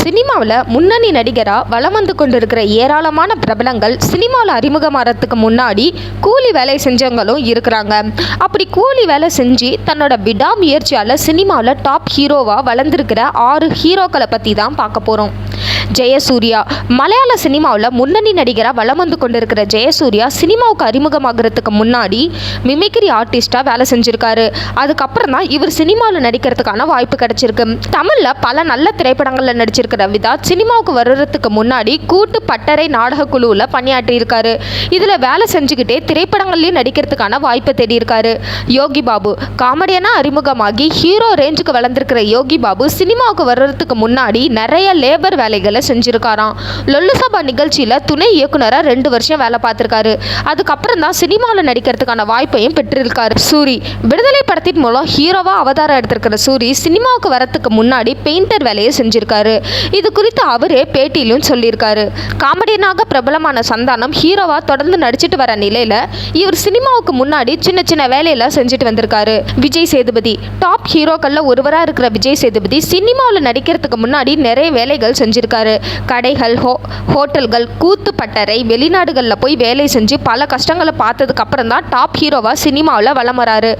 சினிமாவில் முன்னணி நடிகராக வலம் வந்து கொண்டிருக்கிற ஏராளமான பிரபலங்கள் சினிமாவில் அறிமுகமாகறதுக்கு முன்னாடி கூலி வேலை செஞ்சவங்களும் இருக்கிறாங்க. அப்படி கூலி வேலை செஞ்சு தன்னோட விடாமுயற்சியால் சினிமாவில் டாப் ஹீரோவாக வளர்ந்துருக்கிற ஆறு ஹீரோக்களை பற்றி தான் பார்க்க போகிறோம் ஜெயசூர்யா. மலையாள சினிமாவில் முன்னணி நடிகராக வலம் வந்து கொண்டிருக்கிற ஜெயசூர்யா சினிமாவுக்கு அறிமுகமாகறதுக்கு முன்னாடி மிமிக்ரி ஆர்டிஸ்டாக வேலை செஞ்சுருக்காரு. அதுக்கப்புறம் தான் இவர் சினிமாவில் நடிக்கிறதுக்கான வாய்ப்பு கிடைச்சிருக்கு. தமிழில் பல நல்ல திரைப்படங்களில் நடிச்சிருக்கிற விதா சினிமாவுக்கு வர்றதுக்கு முன்னாடி கூட்டு பட்டறை நாடக குழுவில் பணியாற்றியிருக்காரு. இதில் வேலை செஞ்சுக்கிட்டே திரைப்படங்கள்லேயும் நடிக்கிறதுக்கான வாய்ப்பை தேடியிருக்காரு. யோகி பாபு. காமெடியனாக அறிமுகமாகி ஹீரோ ரேஞ்சுக்கு வளர்ந்துருக்கிற யோகி பாபு சினிமாவுக்கு வர்றதுக்கு முன்னாடி நிறைய லேபர் வேலைகளை செஞ்சுருக்காராம். லொல்லு சபா நிகழ்ச்சியில் துணை இயக்குனராக ரெண்டு வருஷம் வேலை பார்த்துருக்காரு. அதுக்கப்புறம் தான் சினிமாவில் நடிக்கிறதுக்கான வாய்ப்பையும் பெற்றிருக்காரு. சூரி விடுதலை படத்தின் மூலம் ஹீரோவாக அவதாரம் எடுத்திருக்கிற சூரி சினிமாவுக்கு வரத்துக்கு முன்னாடி பெயிண்டர் வேலையை செஞ்சுருக்காரு. இது குறித்து அவரே பேட்டியிலும் சொல்லியிருக்காரு. காமெடியனாக பிரபலமான சந்தானம் ஹீரோவாக தொடர்ந்து நடிச்சிட்டு வர நிலையில் இவர் சினிமாவுக்கு முன்னாடி சின்ன சின்ன வேலையெல்லாம் செஞ்சுட்டு வந்திருக்காரு. விஜய் சேதுபதி டாப் ஹீரோக்களில் ஒருவராக இருக்கிற விஜய் சேதுபதி சினிமாவில் நடிக்கிறதுக்கு முன்னாடி நிறைய வேலைகள் செஞ்சுருக்காரு. கடைகள் ஹோ ஹோட்டல்கள் கூத்து பட்டறை வெளிநாடுகளில் போய் வேலை செஞ்சு பல கஷ்டங்களை பார்த்ததுக்கு அப்புறம் தான் டாப் ஹீரோவாக சினிமாவில் வலம் வராரு.